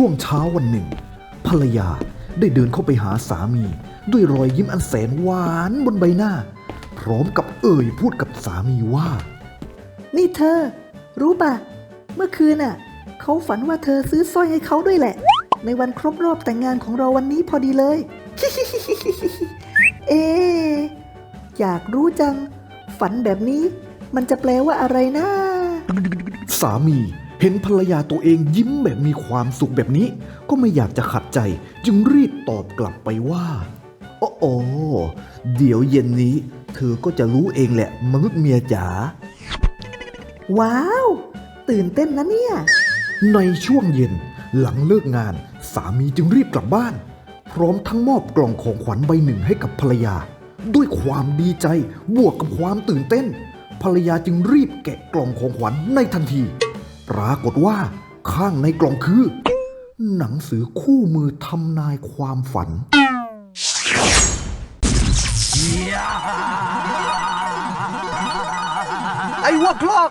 ช่วงเช้าวันหนึ่ง ภรรยาได้เดินเข้าไปหาสามี ด้วยรอยยิ้มอันแสนหวานบนใบหน้า พร้อมกับเอ่ยพูดกับสามีว่า นี่เธอ รู้ป่ะเมื่อคืนน่ะ เขาฝันว่าเธอซื้อสร้อยให้เขาด้วยแหละ ในวันครบรอบแต่งงานของเราวันนี้พอดีเลย เอะอยากรู้จัง ฝันแบบนี้ มันจะแปลว่าอะไรนะสามี เห็นภรรยาตัวเองยิ้มแบบมีความสุขแบบนี้ ก็ไม่อยากจะขัดใจ จึงรีบตอบกลับไปว่าโอ้โอเดี๋ยวเย็นนี้ เธอก็จะรู้เองแหละ มนุษย์เมียจ๋าว้าว ตื่นเต้นนะเนี่ย ในช่วงเย็นหลังเลิกงาน สามีจึงรีบกลับบ้าน พร้อมทั้งมอบกล่องของขวัญใบหนึ่งให้กับภรรยา ด้วยความดีใจบวกกับความตื่นเต้น ภรรยาจึงรีบแกะกล่องของขวัญในทันที ปรากฏว่าข้างในกล่องคือ หนังสือคู่มือทำนายความฝัน ไอ้วัวคลอก